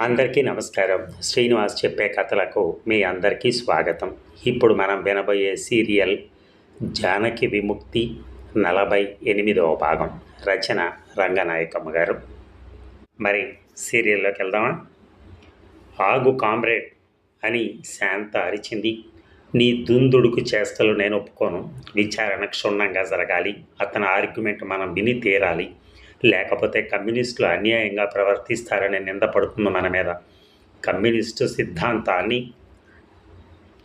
అందరికీ నమస్కారం. శ్రీనివాస్ చెప్పే కథలకు మీ అందరికీ స్వాగతం. ఇప్పుడు మనం వినబోయే సీరియల్ జానకి విముక్తి నలభై ఎనిమిదవ భాగం. రచన రంగనాయకమ్మ గారు. మరి సీరియల్లోకి వెళ్దామా? ఆగు కామ్రేడ్ అని శాంత అరిచింది. నీ దుందుడుకు చేస్తలు నేను ఒప్పుకోను. విచారణ క్షుణ్ణంగా జరగాలి. అతని ఆర్గ్యుమెంట్ మనం విని తీరాలి. లేకపోతే కమ్యూనిస్టులు అన్యాయంగా ప్రవర్తిస్తారని నిందపడుతుంది మన మీద. కమ్యూనిస్టు సిద్ధాంతాన్ని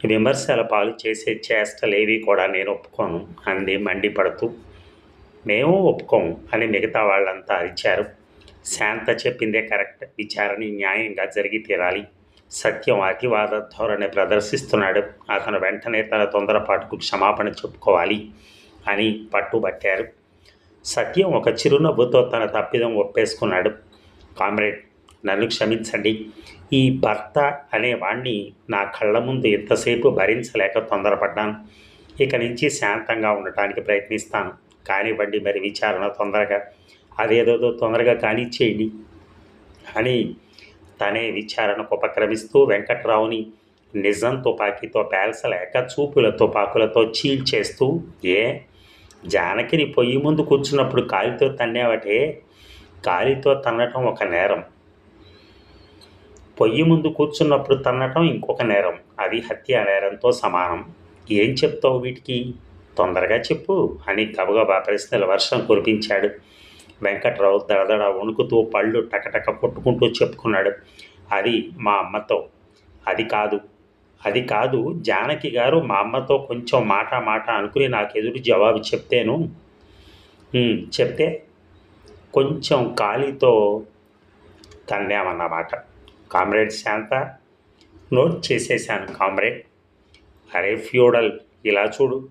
విమర్శల పాలు చేసే చేష్టలేవి కూడా నేను ఒప్పుకోను. అంది మండిపడుతూ. మేము ఒప్పుకోము అని మిగతా వాళ్ళంతా అరిచారు. శాంత చెప్పిందే కరెక్ట్. విచారణ న్యాయంగా జరిగి తీరాలి. సత్యం అతివాద ధోరణి ప్రదర్శిస్తున్నాడు. అతను వెంటనే తన తొందరపాటుకు క్షమాపణ చెప్పుకోవాలి అని పట్టుబట్టారు. సత్యం ఒక చిరునవ్వుతో తన తప్పిదం ఒప్పేసుకున్నాడు. కామ్రేడ్ నన్ను క్షమించండి. ఈ భర్త అనే వాణ్ణి నా కళ్ళ ముందు ఎంతసేపు భరించలేక తొందరపడ్డాను. ఇక నుంచి శాంతంగా ఉండటానికి ప్రయత్నిస్తాను. కానివ్వండి మరి విచారణ తొందరగా అదేదో తొందరగా కానిచ్చేయండి అని తనే విచారణకు ఉపక్రమిస్తూ వెంకట్రావుని నిజం తుపాకీతో పేల్చలేక చూపుల తుపాకులతో చీల్చేస్తూ ఏ జానకిని పొయ్యి ముందు కూర్చున్నప్పుడు కాలితో తన్నేవటే. కాలితో తన్నటం ఒక నేరం. పొయ్యి ముందు కూర్చున్నప్పుడు తన్నటం ఇంకొక నేరం. అది హత్య నేరంతో సమానం. ఏం చెప్తావు వీటికి? తొందరగా చెప్పు అని గబగబా ప్రశ్నల వర్షం కురిపించాడు. వెంకట్రావు దడదడ వణుకుతూ పళ్ళు టకటక కొట్టుకుంటూ చెప్పుకున్నాడు. అది మా అమ్మతో. అది కాదు. అది కాదు జానకి గారు మా అమ్మతో కొంచెం మాట మాట అనుకుని నాకు ఎదురు జవాబు చెప్తేను చెప్తే కొంచెం ఖాళీతో తన్నామన్నమాట. కామ్రేడ్ శాంత నోట్ చేసేసాను కామ్రేడ్. అరే ఫ్యూడల్ ఇలా చూడు.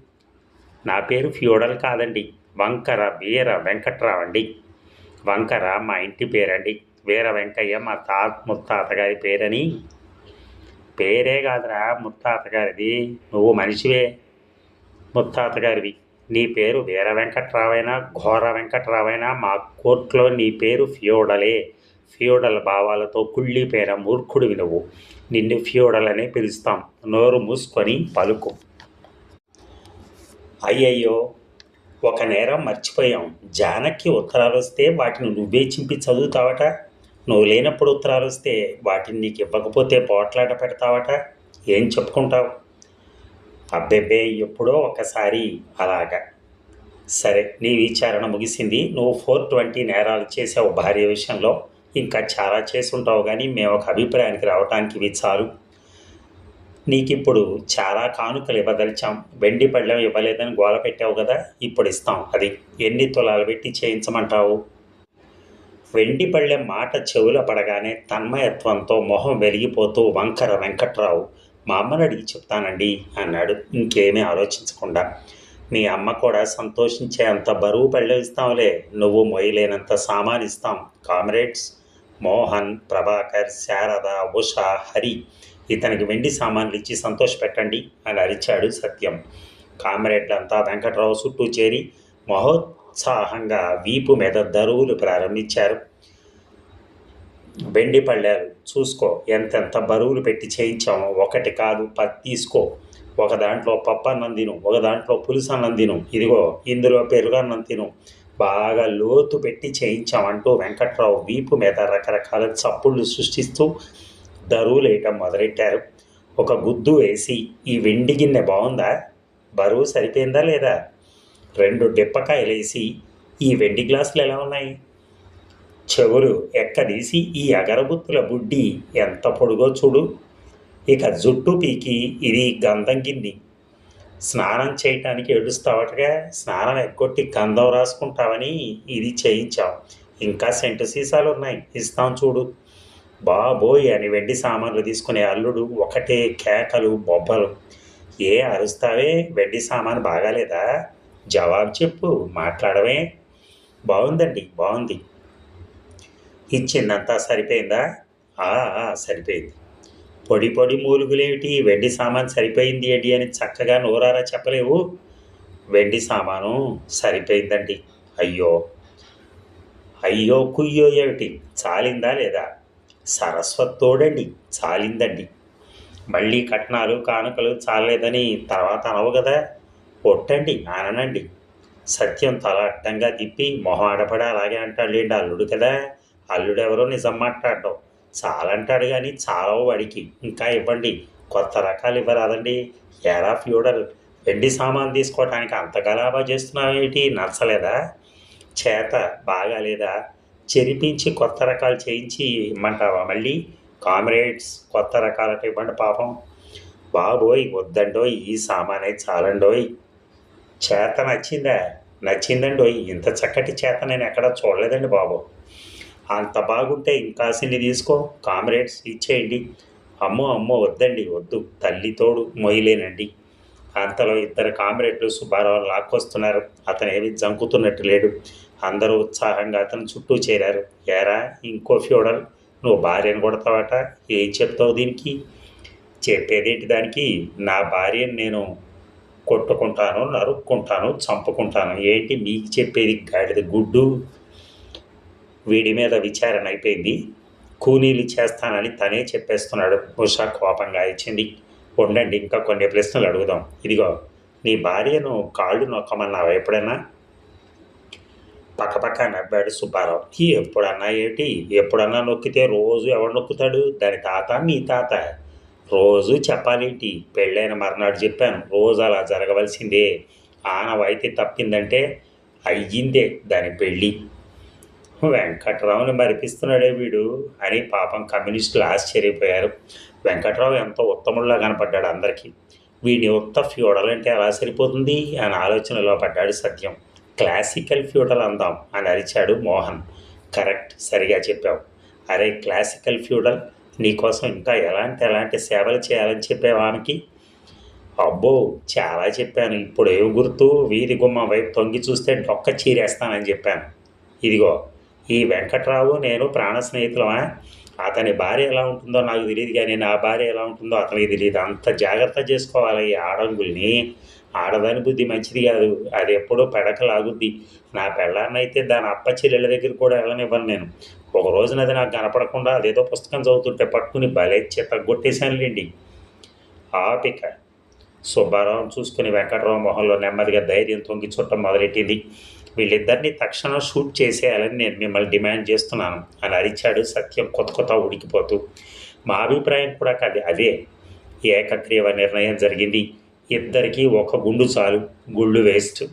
నా పేరు ఫ్యూడల్ కాదండి. వంకర వీర వెంకట్రావు అండి వంకర మా ఇంటి పేరండి. వీర వెంకయ్య మా తాత ముత్తాతగారి పేరని పేరే కాదురా ముత్తాతగారిది. నువ్వు మనిషివే ముత్తాతగారివి. నీ పేరు వీర వెంకట్రావైనా ఘోర వెంకట్రావైనా మా కోర్టులో నీ పేరు ఫ్యూడలే. ఫ్యూడల్ భావాలతో కుళ్ళిపోయిన మూర్ఖుడివి నువ్వు. నిన్ను ఫ్యూడల్ అనే పిలుస్తాం. నోరు మూసుకొని పలుకు. అయ్యయ్యో ఒక నేరం మర్చిపోయాం. జానకి ఉత్తరాలు వస్తే వాటిని నువ్వే చింపి చదువుతావట? నువ్వు లేనప్పుడు ఉత్తరాలు వస్తే వాటిని నీకు ఇవ్వకపోతే పోట్లాట పెడతావట? ఏం చెప్పుకుంటావు? అబ్బెబ్బే ఎప్పుడో ఒకసారి అలాగా. సరే నీ విచారణ ముగిసింది. నువ్వు ఫోర్ ట్వంటీ నేరాలు చేసావు భార్య విషయంలో. ఇంకా చాలా చేసి ఉంటావు కానీ మేము ఒక అభిప్రాయానికి రావటానికి ఇవి చాలు. నీకిప్పుడు చాలా కానుకలు ఇవ్వదలిచాం. వెండి పళ్ళెం ఇవ్వలేదని గోల పెట్టావు కదా? ఇప్పుడు ఇస్తాం. అది ఎన్ని తులాలు పెట్టి చేయించమంటావు? వెండిపళ్ళెం మాట చెవుల పడగానే తన్మయత్వంతో మొహం వెలిగిపోతూ వంకర వెంకట్రావు మా అమ్మని అడిగి చెప్తానండి అన్నాడు. ఇంకేమీ ఆలోచించకుండా. మీ అమ్మ కూడా సంతోషించే అంత బరువు పళ్ళెం ఇస్తాంలే. నువ్వు మొయ్యలేనంత సామాన్ ఇస్తాం. కామ్రేడ్స్ మోహన్ ప్రభాకర్ శారద ఉష హరి ఇతనికి వెండి సామాన్లు ఇచ్చి సంతోషపెట్టండి అని అరిచాడు సత్యం. కామ్రేడ్లంతా వెంకట్రావు చుట్టూ చేరి ఉత్సాహంగా వీపు మీద దరువులు ప్రారంభించారు. వెండి పళ్ళారు చూసుకో ఎంతెంత బరువులు పెట్టి చేయించామో ఒకటి కాదు పది తీసుకో. ఒక దాంట్లో పప్పు అన్నం తిను ఒక దాంట్లో పులుసు అన్నం తిను ఇదిగో ఇందులో పెరుగన్నం తిను. బాగా లోతు పెట్టి చేయించామంటూ వెంకట్రావు వీపు మీద రకరకాల చప్పుళ్ళు సృష్టిస్తూ దరువులు వేయటం మొదలెట్టారు. ఒక గుద్దు వేసి ఈ వెండి గిన్నె బాగుందా బరువు సరిపోయిందా లేదా? రెండు డిప్పకాయలు వేసి ఈ వెండి గ్లాసులు ఎలా ఉన్నాయి? చెవులు ఎక్కదీసి ఈ అగరబుత్తుల బుడ్డి ఎంత పొడుగో చూడు. ఇక జుట్టు పీకి ఇది గంధం గిన్ని. స్నానం చేయటానికి ఏడుస్తావటగా? స్నానం ఎగ్గొట్టి గంధం రాసుకుంటావని ఇది చేయించాం. ఇంకా సెంటు సీసాలు ఉన్నాయి. ఇస్తాం చూడు. బాబోయ్ అని వెండి సామాన్లు తీసుకునే అల్లుడు ఒకటే కేకలు బొబ్బలు. ఏ అరుస్తావే? వెండి సామాను బాగాలేదా? జవాబు చెప్పు మాట్లాడమే బాగుందండి బాగుంది ఇచ్చిందంతా సరిపోయిందా? సరిపోయింది. పొడి పొడి మూలుగులేమిటి? వెండి సామాను సరిపోయింది ఏంటి అని చక్కగా నోరారా చెప్పలేవు? వెండి సామాను సరిపోయిందండి. అయ్యో. అయ్యో కుయ్యో ఏమిటి? చాలిందా లేదా? సరస్వతి తోడండి చాలిందండి. మళ్ళీ కట్నాలు కానుకలు చాలేదని తర్వాత అనవు కదా కొట్టండి ఆననండి సత్యం తల అడ్డంగా తిప్పి మొహం ఆడపడి అలాగే అంటాడులేండి అల్లుడు కదా. అల్లుడు ఎవరో నిజం మాట్లాడటం. చాలంటాడు కానీ చాలా వాడికి. ఇంకా ఇవ్వండి. కొత్త రకాలు ఇవ్వరాదండి. ఎరా ఫ్యూడల్. వెండి సామాన్ తీసుకోవటానికి అంత గలాబా చేస్తున్నావేటి నచ్చలేదా? చేత బాగాలేదా? చెరిపించి కొత్త రకాలు చేయించి ఇమ్మంటావా మళ్ళీ? కామ్రేడ్స్ కొత్త రకాలట ఇవ్వండి పాపం. బాబోయ్ వద్దండోయ్. ఈ సామాన్ అయితే చాలండోయ్. చేత నచ్చిందా నచ్చిందండి ఇంత చక్కటి చేత నేను ఎక్కడా చూడలేదండి బాబు. అంత బాగుంటే ఇంకాసిని తీసుకో కామ్రేడ్స్ ఇచ్చేయండి. అమ్మో అమ్మో వద్దండి వద్దు తల్లి తోడు మొయ్యలేనండి. అంతలో ఇద్దరు కామ్రేడ్లు సుబ్బారావు లాక్కొస్తున్నారు. అతను ఏమి జంకుతున్నట్టు లేడు. అందరూ ఉత్సాహంగా అతను చుట్టూ చేరారు. ఏరా ఇంకో ఫ్యూడల్ నువ్వు భార్యను కొడతావట ఏం చెప్తావు దీనికి? చెప్పేదేంటి దానికి? నా భార్యను నేను కొట్టుకుంటాను నరుక్కుంటాను చంపుకుంటాను. ఏంటి మీకు చెప్పేది గాడిద గుడ్డు? వీడి మీద విచారణ అయిపోయింది. కూలీలు చేస్తానని తనే చెప్పేస్తున్నాడు. ఉషా కోపంగా ఇచ్చింది ఉండండి ఇంకా కొన్ని ప్రశ్నలు అడుగుదాం. ఇదిగో నీ భార్యను కాళ్ళు నొక్కమన్నావు ఎప్పుడైనా పక్కపక్క నవ్వాడు సుబ్బారావు. ఎప్పుడన్నా ఏంటి? ఎప్పుడన్నా నొక్కితే రోజు ఎవడు నొక్కుతాడు? దాని తాత మీ తాత. రోజు చెప్పాలేంటి? పెళ్ళైన మర్నాడు చెప్పాను. రోజు అలా జరగవలసిందే. ఆనవాయితీ తప్పిందంటే అయ్యిందే దాని పెళ్ళి. వెంకట్రావుని మరిపిస్తున్నాడే వీడు అని పాపం కమ్యూనిస్టులు ఆశ్చర్యపోయారు. వెంకట్రావు ఎంతో ఉత్తముల్లా కనపడ్డాడు అందరికీ. వీడిని ఉత్త ఫ్యూడల్ అంటే ఎలా సరిపోతుంది? అని ఆలోచనలో పడ్డాడు సత్యం. క్లాసికల్ ఫ్యూడల్ అందాం అని అరిచాడు మోహన్. కరెక్ట్ సరిగా చెప్పావు. అరే క్లాసికల్ ఫ్యూడల్ నీకోసం ఇంకా ఎలాంటి ఎలాంటి సేవలు చేయాలని చెప్పావు ఆమెకి అబ్బో చాలా చెప్పాను. ఇప్పుడు ఏం గుర్తు? వీధి గుమ్మ వైపు తొంగి చూస్తే డొక్క చీరేస్తానని చెప్పాను. ఇదిగో ఈ వెంకట్రావు నేను ప్రాణ స్నేహితులమా? అతని భార్య ఎలా ఉంటుందో నాకు తెలియదు కానీ నా భార్య ఎలా ఉంటుందో అతనికి తెలియదు అంత జాగ్రత్త చేసుకోవాలి ఈ ఆడంగుల్ని. ఆడదాని బుద్ధి మంచిది కాదు. అది ఎప్పుడో పెడక లాగుద్ది నా పెళ్ళాన్నైతే దాని అప్ప చెల్లెల దగ్గర కూడా వెళ్ళనివ్వను నేను. ఒక రోజున అది నాకు కనపడకుండా అదేదో పుస్తకం చదువుతుంటే పట్టుకుని భలే చెత్తగొట్టేశానులేండి ఆపిక. సుబ్బారావు చూసుకుని వెంకటరావు మొహంలో నెమ్మదిగా ధైర్యం తొంగి చుట్టం మొదలెట్టింది. వీళ్ళిద్దరిని తక్షణం షూట్ చేసేయాలని నేను మిమ్మల్ని డిమాండ్ చేస్తున్నాను అని అరిచాడు సత్యం కొత్త కొత్త ఉడికిపోతూ. మా అభిప్రాయం కూడా కాదు అదే. ఏకగ్రీవ నిర్ణయం జరిగింది. ఇద్దరికీ ఒక గుండు చాలు గుళ్ళు వేస్ట్.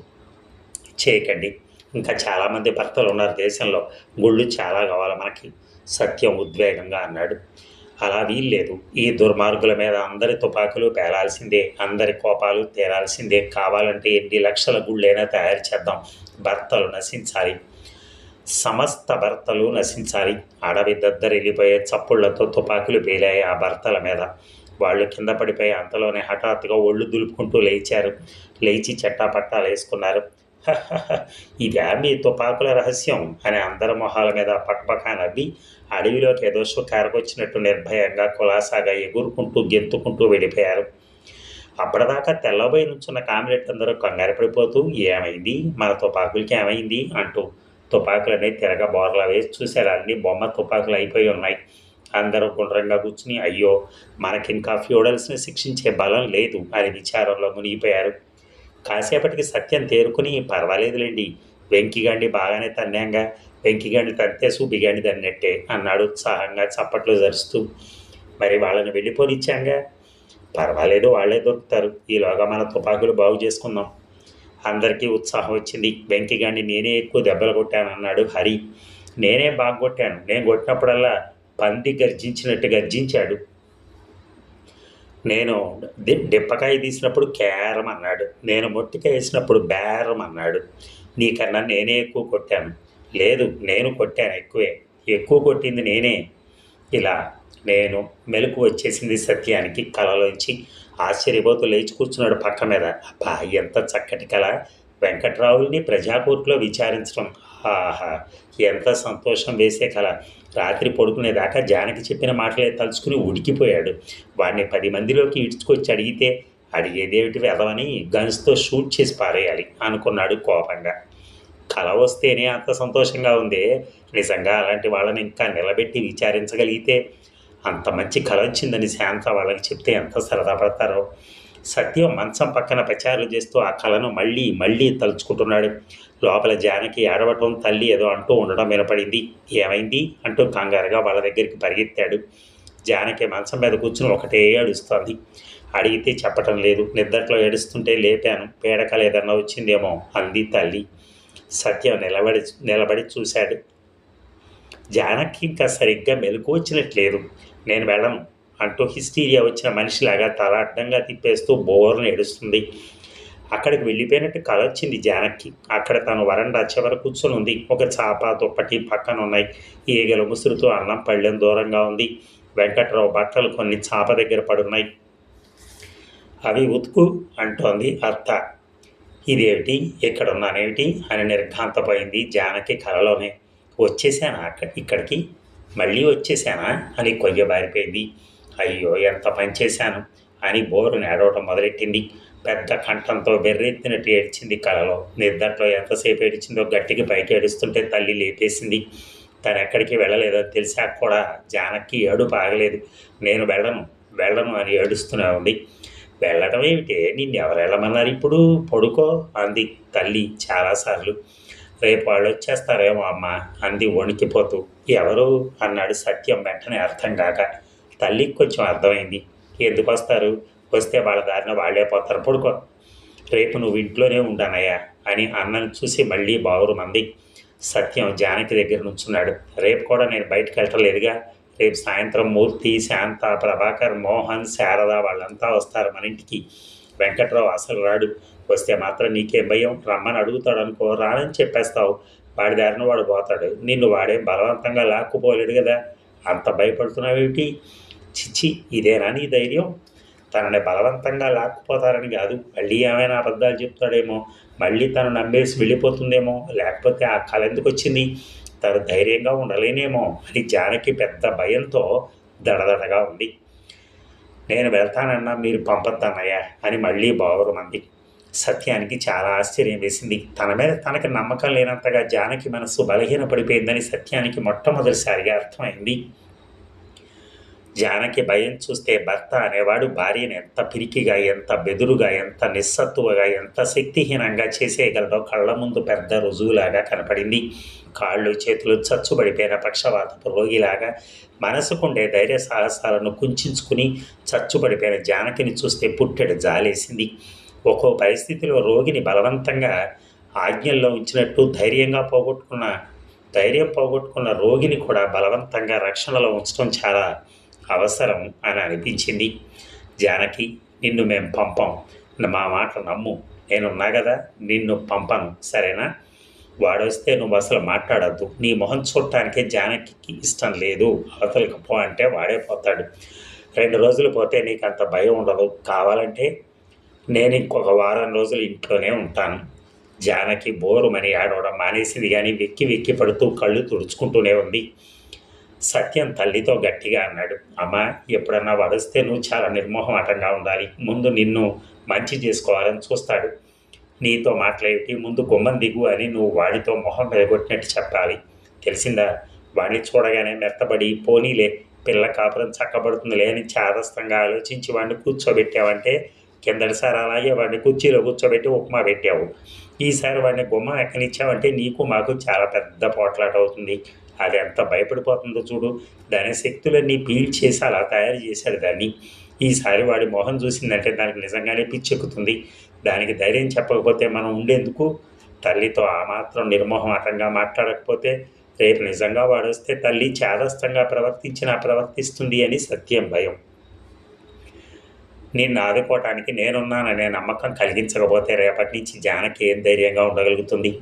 చేయకండి. ఇంకా చాలామంది భర్తలు ఉన్నారు దేశంలో. గుళ్ళు చాలా కావాలి మనకి సత్యం ఉద్వేగంగా అన్నాడు. అలా వీల్లేదు. ఈ దుర్మార్గుల మీద అందరి తుపాకులు పేలాల్సిందే అందరి కోపాలు తీరాల్సిందే. కావాలంటే ఎన్ని లక్షల గుళ్ళైనా తయారు చేద్దాం. భర్తలు నశించాలి. సమస్త భర్తలు నశించాలి. అడవి దద్దరిల్లిపోయే చప్పుళ్ళతో తుపాకులు పేలాయి ఆ భర్తల మీద. వాళ్ళు కింద పడిపోయి అంతలోనే హఠాత్తుగా ఒళ్ళు దులుపుకుంటూ లేచారు. లేచి చట్టాపట్టాలు వేసుకున్నారు. ఇదే మీ తుపాకుల రహస్యం అని అందరి మొహాల మీద పక్కపక్క నవ్వి అడవిలోకి ఏదో కారకొచ్చినట్టు నిర్భయంగా కులాసాగా ఎగురుకుంటూ గెంతుకుంటూ వెళ్ళిపోయారు. అప్పటిదాకా తెల్లబోయి నుంచున్న కామ్రేట్ అందరూ కంగారు పడిపోతూ ఏమైంది? మన తుపాకులకి ఏమైంది? అంటూ తుపాకులన్నీ తిరగ బోర్లా వేసి చూశారు. అన్ని బొమ్మ తుపాకులు అయిపోయి ఉన్నాయి. అందరూ గుండ్రంగా కూర్చుని అయ్యో మనకింకా ఫ్యూడల్స్ని శిక్షించే బలం లేదు అని విచారంలో మునిగిపోయారు. కాసేపటికి సత్యం తేరుకుని పర్వాలేదులేండి. వెంకిగాండి బాగానే తన్నాంగా. వెంకిగాండి తగ్గితే సూబిగాండి తన్నట్టే అన్నాడు ఉత్సాహంగా చప్పట్లు జరుస్తూ మరి వాళ్ళని వెళ్ళిపోనిచ్చాంగా పర్వాలేదు వాళ్ళే దొరుకుతారు. ఈలోగా మన తుపాకులు బాగు చేసుకుందాం. అందరికీ ఉత్సాహం వచ్చింది. వెంకిగాండి నేనే ఎక్కువ దెబ్బలు కొట్టాను అన్నాడు హరి. నేనే బాగా కొట్టాను. నేను కొట్టినప్పుడల్లా పంది గర్జించినట్టు గర్జించాడు. నేను డిప్పకాయ తీసినప్పుడు కేరం అన్నాడు. నేను మొట్టికాయ వేసినప్పుడు బేరం అన్నాడు. నీకన్నా నేనే ఎక్కువ కొట్టాను. లేదు నేను కొట్టాను ఎక్కువే. ఎక్కువ కొట్టింది నేనే. ఇలా నేను మెలకు వచ్చేసింది సత్యానికి కళలోంచి ఆశ్చర్యపోతూ లేచి కూర్చున్నాడు పక్క మీద. అబ్బా ఎంత చక్కటి కళ. వెంకట్రావుల్ని ప్రజాకోర్టులో విచారించడం. ఆహా ఎంత సంతోషం వేసే కళ. రాత్రి పడుకునేదాకా జానకి చెప్పిన మాటలే తలుచుకుని ఉడికిపోయాడు. వాడిని పది మందిలోకి ఇడ్చుకొచ్చి అడిగితే అడిగేదేమిటి వెదవని గన్స్తో షూట్ చేసి పారేయాలి అనుకున్నాడు కోపంగా. కళ వస్తేనే అంత సంతోషంగా ఉంది. నిజంగా అలాంటి వాళ్ళని ఇంకా నిలబెట్టి విచారించగలిగితే అంత మంచి కళ వచ్చిందని శాంత వాళ్ళకి చెప్తే ఎంత సరదా పడతారో. సత్యం మంచం పక్కన ప్రచారాలు చేస్తూ ఆ కళను మళ్ళీ మళ్ళీ తలుచుకుంటున్నాడు. లోపల జానకి ఏడవటం తల్లి ఏదో అంటూ ఉండడం వినపడింది. ఏమైంది? అంటూ కంగారుగా వాళ్ళ దగ్గరికి పరిగెత్తాడు. జానకి మంచం మీద కూర్చుని ఒకటే ఏడుస్తోంది. అడిగితే చెప్పటం లేదు. నిద్రలో ఏడుస్తుంటే లేపాను. పీడకలు ఏదన్నా వచ్చిందేమో అంది తల్లి. సత్యం నిలబడి నిలబడి చూశాడు. జానకి ఇంకా సరిగ్గా మెలకు వచ్చినట్లేదు. నేను వెళ్ళను. అంటూ హిస్టీరియా వచ్చిన మనిషిలాగా తల అడ్డంగా తిప్పేస్తూ బోర్ను ఏడుస్తుంది. అక్కడికి వెళ్ళిపోయినట్టు కళ వచ్చింది జానకి. అక్కడ తను వరండా చివర కూర్చొని ఉంది. ఒక చాప దుప్పటి పక్కన ఉన్నాయి. ఈగల ముసురుతో అన్నం పళ్ళెం దూరంగా ఉంది. వెంకట్రావు బట్టలు కొన్ని చాప దగ్గర పడున్నాయి. అవి ఉతుకు అంటోంది అత్త. ఇదేమిటి? ఇక్కడున్నానేమిటి అని నిర్ఘాంతపోయింది జానకి కలలోనే. వచ్చేసానా అక్కడ ఇక్కడికి? మళ్ళీ వచ్చేసానా? అని కొయ్య బారిపోయింది. అయ్యో ఎంత పని చేశాను? అని బోరుని ఏడవటం మొదలెట్టింది. పెద్ద కంఠంతో బెర్రెత్తినట్టు ఏడ్చింది కలలో. నిద్దట్లో ఎంతసేపు ఏడిచిందో గట్టికి పైకి ఏడుస్తుంటే తల్లి లేపేసింది. తను ఎక్కడికి వెళ్ళలేదో తెలిసాక కూడా జానక్కి ఏడుపు ఆగలేదు. నేను వెళ్ళను వెళ్ళను అని ఏడుస్తూనే ఉంది. వెళ్ళడం ఏమిటే? నిన్ను ఎవరు వెళ్ళమన్నారు ఇప్పుడు? పడుకో అంది తల్లి చాలాసార్లు. రేపు వాళ్ళు వచ్చేస్తారేమో అమ్మ అంది వణికిపోతూ. ఎవరు? అన్నాడు సత్యం వెంటనే అర్థం కాక. తల్లికి కొంచెం అర్థమైంది. ఎందుకు వస్తారు? వస్తే వాళ్ళ దారిన వాళ్ళే పోతారు పడుకో. రేపు నువ్వు ఇంట్లోనే ఉంటానయ్యా అని అన్నను చూసి మళ్ళీ బావురు మంది సత్యం జానకి దగ్గర నుంచున్నాడు. రేపు కూడా నేను బయటకు వెళ్ళలేదుగా రేపు సాయంత్రం మూర్తి శాంత ప్రభాకర్ మోహన్ శారద వాళ్ళంతా వస్తారు మన ఇంటికి. వెంకట్రావు అసలు రాడు. వస్తే మాత్రం నీకే భయం. రమ్మని అడుగుతాడు అనుకో రానని చెప్పేస్తావు. వాడి దారిన వాడు పోతాడు. నిన్ను వాడేం బలవంతంగా లాక్కుపోలేడు కదా. అంత భయపడుతున్నావేమిటి? చిచ్చి ఇదేనా నీ ధైర్యం? తనని బలవంతంగా లాక్కుపోతారని కాదు మళ్ళీ ఏమైనా అబద్ధాలు చెప్తాడేమో మళ్ళీ తను నమ్మేసి వెళ్ళిపోతుందేమో లేకపోతే ఆ కళ ఎందుకు వచ్చింది? తను ధైర్యంగా ఉండలేనేమో అని జానకి పెద్ద భయంతో దడదడగా ఉంది. నేను వెళ్తానన్నా మీరు పంపొద్దన్నయ్యా అని మళ్ళీ బావురమంది సత్యానికి చాలా ఆశ్చర్యం వేసింది. తన మీద తనకి నమ్మకం లేనంతగా జానకి మనసు బలహీన పడిపోయిందని సత్యానికి మొట్టమొదటిసారిగా అర్థమైంది. జానకి భయం చూస్తే భర్త అనేవాడు భార్యను ఎంత పిరికిగా ఎంత బెదురుగా ఎంత నిస్సత్తువగా ఎంత శక్తిహీనంగా చేసేయగలడో కళ్ళ ముందు పెద్ద రుజువులాగా కనపడింది. కాళ్ళు చేతులు చచ్చుబడిపోయిన పక్షవాతపు రోగిలాగా మనసుకుండే ధైర్య సాహసాలను కుంచుకుని చచ్చుబడిపోయిన జానకిని చూస్తే పుట్టెడు జాలేసింది. ఒక్కో పరిస్థితిలో రోగిని బలవంతంగా ఆజ్ఞల్లో ఉంచినట్టు ధైర్యంగా పోగొట్టుకున్న ధైర్యం పోగొట్టుకున్న రోగిని కూడా బలవంతంగా రక్షణలో ఉంచడం చాలా అవసరం అని అనిపించింది. జానకి నిన్ను మేము పంపం. మా మాట నమ్ము. నేనున్నా కదా నిన్ను పంపను. సరేనా? వాడొస్తే నువ్వు అసలు మాట్లాడద్దు. నీ మొహం చూడటానికే జానకి ఇష్టం లేదు. అవతలకి పో అంటే వాడే పోతాడు. రెండు రోజులు పోతే నీకు అంత భయం ఉండదు. కావాలంటే నేను ఇంకొక వారం రోజులు ఇంట్లోనే ఉంటాను. జానకి బోరుమని ఆడవడం మానేసింది కానీ వెక్కి వెక్కి పడుతూ కళ్ళు తుడుచుకుంటూనే ఉంది. సత్యం తల్లితో గట్టిగా అన్నాడు. అమ్మ ఎప్పుడన్నా వడిస్తే నువ్వు చాలా నిర్మోహమాటంగా ఉండాలి. ముందు నిన్ను మంచి చేసుకోవాలని చూస్తాడు. నీతో మాట్లాడి ముందు గుమ్మం దిగు అని నువ్వు వాడితో మొహం వెదగొట్టినట్టు చెప్పాలి. తెలిసిందా? వాడిని చూడగానే మెత్తబడి పోనీలే పిల్ల కాపురం చక్కబడుతుందిలే అని చాదస్తంగా ఆలోచించి వాడిని కూర్చోబెట్టావంటే కిందటిసారి అలాగే వాడిని కుర్చీలో కూర్చోబెట్టి ఉప్మా పెట్టావు. ఈసారి వాడిని గుమ్మం ఎక్కనిచ్చావంటే నీకు మాకు చాలా పెద్ద పోట్లాట అవుతుంది అది ఎంత భయపడిపోతుందో చూడు. దాని శక్తులన్నీ పీల్చేసి అలా తయారు చేశాడు దాన్ని. ఈసారి వాడి మొహం చూసిందంటే దానికి నిజంగానే పిచ్చెక్కుతుంది. దానికి ధైర్యం చెప్పకపోతే మనం ఉండేందుకు? తల్లితో ఆ మాత్రం నిర్మోహమాటంగా మాట్లాడకపోతే రేపు నిజంగా వాడు వస్తే తల్లి చేదస్తంగా ప్రవర్తించినా ప్రవర్తిస్తుంది అని సత్యం భయం. నిన్ను ఆదుకోవటానికి నేనున్నాననే నమ్మకం కలిగించకపోతే రేపటి నుంచి జానకి ఏం ధైర్యంగా ఉండగలుగుతుంది?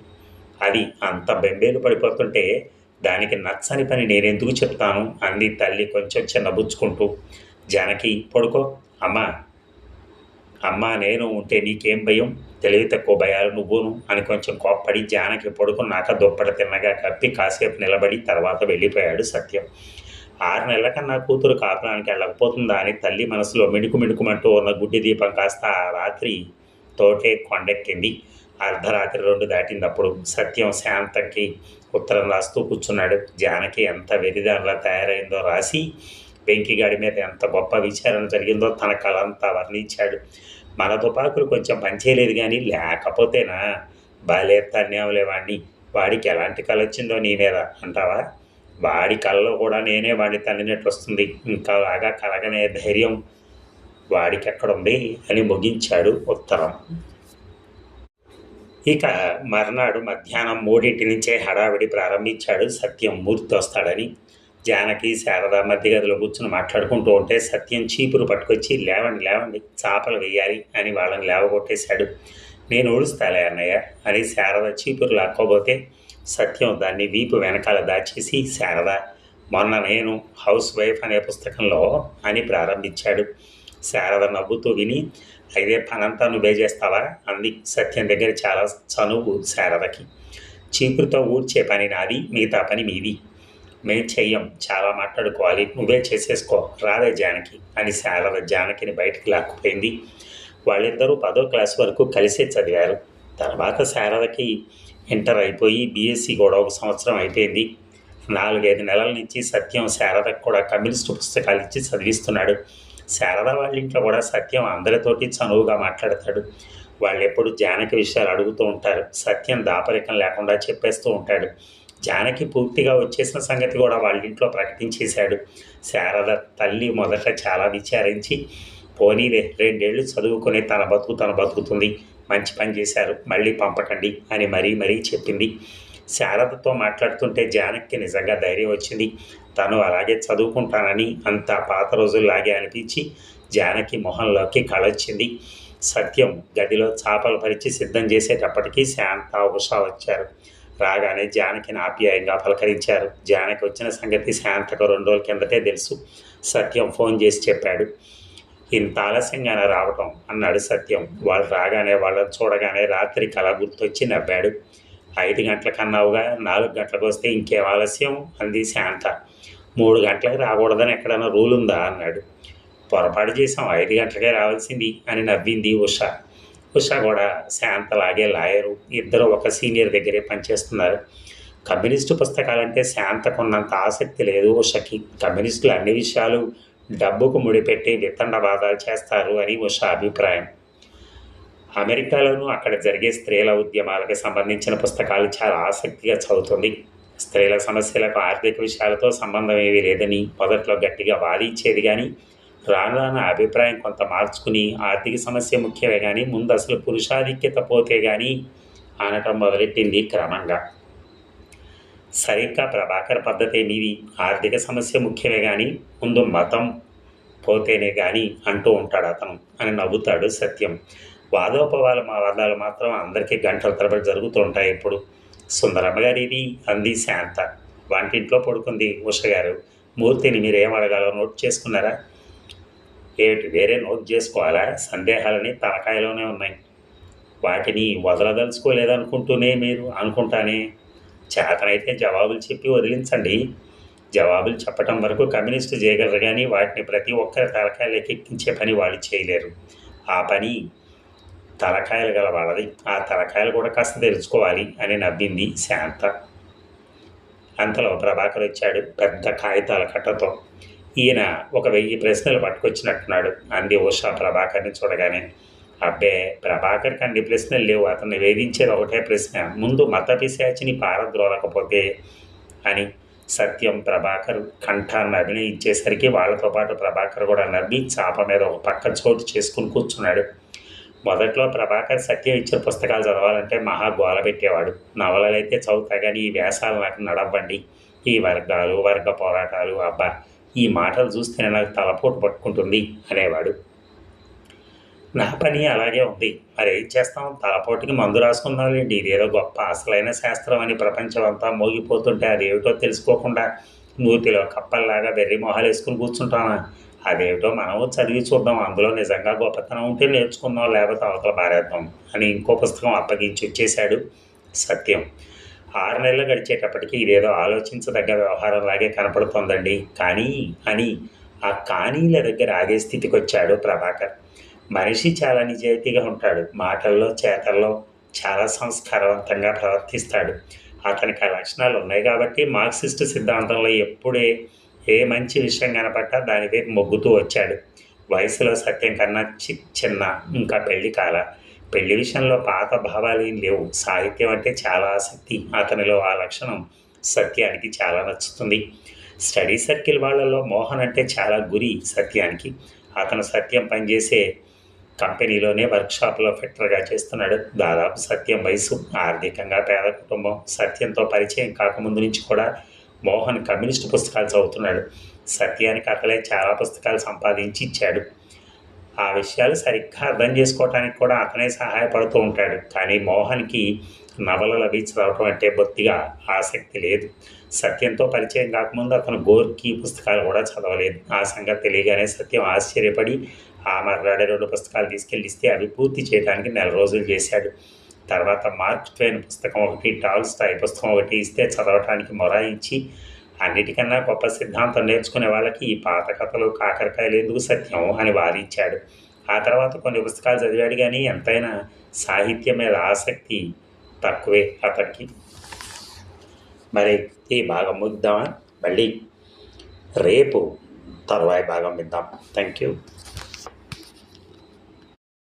అది అంత బెంబేలు పడిపోతుంటే దానికి నచ్చని పని నేనెందుకు చెప్తాను? అంది తల్లి కొంచెం చిన్నబుచ్చుకుంటూ. జానకి పడుకో. అమ్మా. అమ్మా నేను ఉంటే నీకేం భయం? తెలివి తక్కువ భయాలు నువ్వును అని కొంచెం కోప్పడి జానకి పడుకున్నాక దుప్పట తిన్నగా కప్పి కాసేపు నిలబడి తర్వాత వెళ్ళిపోయాడు సత్యం. ఆరు నెలల కన్నా కూతురు కాపురానికి వెళ్ళకపోతుందా అని తల్లి మనసులో మిణుకు మిణుకుమంటూ ఉన్న గుడ్డి దీపం కాస్త ఆ రాత్రి తోటే కొండెక్కింది. అర్ధరాత్రి రెండు దాటినప్పుడు సత్యం శాంతంకి ఉత్తరం రాస్తూ కూర్చున్నాడు. జానకి ఎంత వెరిదానిలా తయారైందో రాసి వెంకిగాడి మీద ఎంత గొప్ప విచారణ జరిగిందో తన కళంతా వర్ణించాడు. మన తుపాకులు కొంచెం పనిచేయలేదు కానీ లేకపోతేనా? బాలేస్తాన్యావులే వాడిని వాడికి ఎలాంటి కళ వచ్చిందో నీ మీద అంటావా? వాడి కళ్ళలో కూడా నేనే వాడిని తల్లినట్టు వస్తుంది. ఇంకా లాగా కలగనే ధైర్యం వాడికి ఎక్కడుంది అని ముగించాడు ఉత్తరం. ఇక మర్నాడు మధ్యాహ్నం మూడింటి నుంచే హడావిడి ప్రారంభించాడు సత్యం. మూర్తి వస్తాడని జానకి శారద మధ్య గదిలో కూర్చుని మాట్లాడుకుంటూ ఉంటే సత్యం చీపురు పట్టుకొచ్చి లేవండి లేవండి చాపలు వేయాలి అని వాళ్ళని లేవగొట్టేశాడు. నేను ఊడుస్తాలే అన్నయ్య అని శారద చీపురు లాక్కోబోతే సత్యం దాన్ని వీపు వెనకాల దాచేసి శారద మొన్న నేను హౌస్ వైఫ్ అనే పుస్తకంలో అని ప్రారంభించాడు. శారద నవ్వుతూ విని అయితే పనంతా నువ్వే చేస్తావా? అంది సత్యం దగ్గర చాలా చనువు శారదకి. చీపురుతో ఊడ్చే పని నాది మిగతా పని మీది. మేం చెయ్యం చాలా మాట్లాడుకోవాలి నువ్వే చేసేసుకో రాదే జానకి అని శారద జానకిని బయటికి లాక్కుపోయింది. వాళ్ళిద్దరూ పదో క్లాస్ వరకు కలిసే చదివారు. తర్వాత శారదకి ఇంటర్ అయిపోయి బీఎస్సీ కూడా ఒక సంవత్సరం అయిపోయింది. నాలుగైదు నెలల నుంచి సత్యం శారదకు కూడా కమ్యూనిస్ట్ పుస్తకాలు ఇచ్చి చదివిస్తున్నాడు. శారద వాళ్ళ ఇంట్లో కూడా సత్యం అందరితోటి చనువుగా మాట్లాడతాడు. వాళ్ళు ఎప్పుడు జానకి విషయాలు అడుగుతూ ఉంటారు. సత్యం దాపరికం లేకుండా చెప్పేస్తూ ఉంటాడు. జానకి పూర్తిగా వచ్చేసిన సంగతి కూడా వాళ్ళ ఇంట్లో ప్రకటించేశాడు. శారద తల్లి మొదట చాలా విచారించి పోనీలే రెండేళ్ళు చదువుకుని తన బతుకు తన బతుకుతుంది. మంచి పని చేశారు. మళ్ళీ పంపకండి అని మరీ మరీ చెప్పింది. శారదతో మాట్లాడుతుంటే జానక్కి నిజంగా ధైర్యం వచ్చింది. తను అలాగే చదువుకుంటానని అంత పాత రోజుల్లాగే అనిపించి జానకి మొహంలోకి కళొచ్చింది. సత్యం గదిలో చాపలు పరిచి సిద్ధం చేసేటప్పటికీ శాంత ఉషా వచ్చారు. రాగానే జానకిని ఆప్యాయంగా పలకరించారు. జానకి వచ్చిన సంగతి శాంతకు రెండు రోజుల కిందటే తెలుసు. సత్యం ఫోన్ చేసి చెప్పాడు. ఇంత ఆలస్యంగానే రావటం అన్నాడు సత్యం. వాళ్ళు రాగానే వాళ్ళని చూడగానే రాత్రి కళ గుర్తొచ్చి నవ్వాడు. ఐదు గంటల కన్నావుగా నాలుగు గంటలకు వస్తే ఇంకేం ఆలస్యం? అంది శాంత. మూడు గంటలకు రాకూడదని ఎక్కడైనా రూల్ ఉందా? అన్నాడు. పొరపాటు చేసాం ఐదు గంటలకే రావాల్సింది అని నవ్వింది ఉష. ఉష కూడా శాంత లాగే లాయరు. ఇద్దరు ఒక సీనియర్ దగ్గరే పనిచేస్తున్నారు. కమ్యూనిస్టు పుస్తకాలంటే శాంతకున్నంత ఆసక్తి లేదు ఉషకి. కమ్యూనిస్టులు అన్ని విషయాలు డబ్బుకు ముడిపెట్టి వితండవాదాలు చేస్తారు అని ఉష అభిప్రాయం. అమెరికాలోనూ అక్కడ జరిగే స్త్రీల ఉద్యమాలకు సంబంధించిన పుస్తకాలు చాలా ఆసక్తిగా చదువుతుంది. స్త్రీల సమస్యలకు ఆర్థిక విషయాలతో సంబంధం ఏమీ లేదని మొదట్లో గట్టిగా వాదించేది కానీ రాను రాను అభిప్రాయం కొంత మార్చుకుని ఆర్థిక సమస్య ముఖ్యమే కానీ ముందు అసలు పురుషాధిక్యత పోతే కానీ అనటం మొదలెట్టింది క్రమంగా. సరిగ్గా ప్రభాకర్ పద్ధతి మీది ఆర్థిక సమస్య ముఖ్యమే కానీ ముందు మతం పోతేనే కానీ అంటూ ఉంటాడు అతను అని నవ్వుతాడు సత్యం. వాదోపవాద మా వాదాలు మాత్రం అందరికీ గంటల తరబడి జరుగుతూ ఉంటాయి ఇప్పుడు. సుందరమ్మ గారి ఇది అంది శాంత. వంటింట్లో పడుకుంది ఉష గారు. మూర్తిని మీరు ఏం అడగాలో నోట్ చేసుకున్నారా? ఏమిటి వేరే నోట్ చేసుకోవాలా? సందేహాలని తలకాయలోనే ఉన్నాయి. వాటిని వదలదలుచుకోలేదనుకుంటూనే మీరు అనుకుంటానే? చేతనైతే జవాబులు చెప్పి వదిలించండి. జవాబులు చెప్పటం వరకు కమ్యూనిస్టు చేయగలరు కానీ వాటిని ప్రతి ఒక్కరి తలకాయలకి ఎక్కించే పని వాళ్ళు చేయలేరు. ఆ పని తలకాయలు గల వాళ్ళది. ఆ తలకాయలు కూడా కాస్త తెలుసుకోవాలి అని నవ్వింది శాంత. అంతలో ప్రభాకర్ వచ్చాడు పెద్ద కాగితాల కట్టతో. ఈయన ఒక వెయ్యి ప్రశ్నలు పట్టుకొచ్చినట్టున్నాడు. అంది ఉషా ప్రభాకర్ని చూడగానే. అబ్బే ప్రభాకర్కి అన్ని ప్రశ్నలు లేవు. అతన్ని వేధించేది ఒకటే ప్రశ్న. ముందు మత పిశాచిని పారద్రోలకపోతే అని సత్యం ప్రభాకర్ కంఠాన్ని అభినయించేసరికి వాళ్ళతో పాటు ప్రభాకర్ కూడా నవ్వి చాప మీద ఒక పక్క చోటు చేసుకుని కూర్చున్నాడు. మొదట్లో ప్రభాకర్ సత్య ఇచ్చిన పుస్తకాలు చదవాలంటే మహా గోల పెట్టేవాడు. నవలలైతే చదువుతా కానీ ఈ వ్యాసాలు నాకు నడవ్వండి ఈ వర్గాలు వర్గ పోరాటాలు అబ్బా! ఈ మాటలు చూస్తే నాకు తలపోటు పట్టుకుంటుంది అనేవాడు. నా పని అలాగే ఉంది. మరి ఏం చేస్తాం? తలపోటుకి మందు రాసుకుందాంలేండి. ఇదేదో గొప్ప అసలైన శాస్త్రం అని ప్రపంచం అంతా మోగిపోతుంటే అదేమిటో తెలుసుకోకుండా నూతిలో కప్పల్లాగా బెర్రి మొహాలు వేసుకుని కూర్చుంటామా అదేమిటో మనము చదివి చూద్దాం. అందులో నిజంగా గొప్పతనం ఉంటే నేర్చుకుందాం లేకపోతే అవతల బారేద్దాం అని ఇంకో పుస్తకం అప్పగించి వచ్చేశాడు సత్యం. ఆరు నెలలు గడిచేటప్పటికీ ఇదేదో ఆలోచించదగ్గ వ్యవహారంలాగే కనపడుతోందండి. కానీ అని ఆ కానీల దగ్గర ఆగే స్థితికి వచ్చాడు ప్రభాకర్. మనిషి చాలా నిజాయితీగా ఉంటాడు. మాటల్లో చేతల్లో చాలా సంస్కారవంతంగా ప్రవర్తిస్తాడు. అతనికి ఆ లక్షణాలు ఉన్నాయి కాబట్టి మార్క్సిస్ట్ సిద్ధాంతంలో ఎప్పుడే ఏ మంచి విషయం కనపడ్డా దానిపై మొగ్గుతూ వచ్చాడు. వయసులో సత్యం కన్నా చి చిన్న ఇంకా పెళ్ళి కాల. పెళ్ళి విషయంలో పాత భావాలు ఏం లేవు. సాహిత్యం అంటే చాలా ఆసక్తి. అతనిలో ఆ లక్షణం సత్యానికి చాలా నచ్చుతుంది. స్టడీ సర్కిల్ వాళ్ళలో మోహన్ అంటే చాలా గురి సత్యానికి. అతను సత్యం పనిచేసే కంపెనీలోనే వర్క్షాప్లో ఫిట్టర్గా చేస్తున్నాడు. దాదాపు సత్యం వయసు ఆర్థికంగా పేద కుటుంబం సత్యంతో పరిచయం కాకముందు నుంచి కూడా మోహన్ కమ్యూనిస్ట్ పుస్తకాలు చదువుతున్నాడు. సత్యానికి అక్కలే చాలా పుస్తకాలు సంపాదించి ఇచ్చాడు. ఆ విషయాలు సరిగ్గా అర్థం చేసుకోవటానికి కూడా అతనే సహాయపడుతూ ఉంటాడు. కానీ మోహన్కి నవలలు అవి చదవటం అంటే బొత్తిగా ఆసక్తి లేదు. సత్యంతో పరిచయం కాకముందు అతను గోర్కి పుస్తకాలు కూడా చదవలేదు. ఆ సంగతి తెలియగానే సత్యం ఆశ్చర్యపడి ఆ మర్రాడే రెండు పుస్తకాలు తీసుకెళ్ళిస్తే అవి పూర్తి చేయడానికి నెల రోజులు చేశాడు. తర్వాత మార్క్ ట్వైన్ పుస్తకం ఒకటి టాల్ స్థాయి పుస్తకం ఒకటి ఇస్తే చదవటానికి మొరాయించి అన్నిటికన్నా గొప్ప సిద్ధాంతం నేర్చుకునే వాళ్ళకి ఈ పాత కథలు కాకరకాయలు ఎందుకు సత్యం అని వాదించాడు. ఆ తర్వాత కొన్ని పుస్తకాలు చదివాడు కానీ ఎంతైనా సాహిత్యం మీద ఆసక్తి తక్కువే అతనికి. మరి ఈ భాగం ముగిద్దామా? మళ్ళీ రేపు తరువాయి భాగం విద్దాం థ్యాంక్ యూ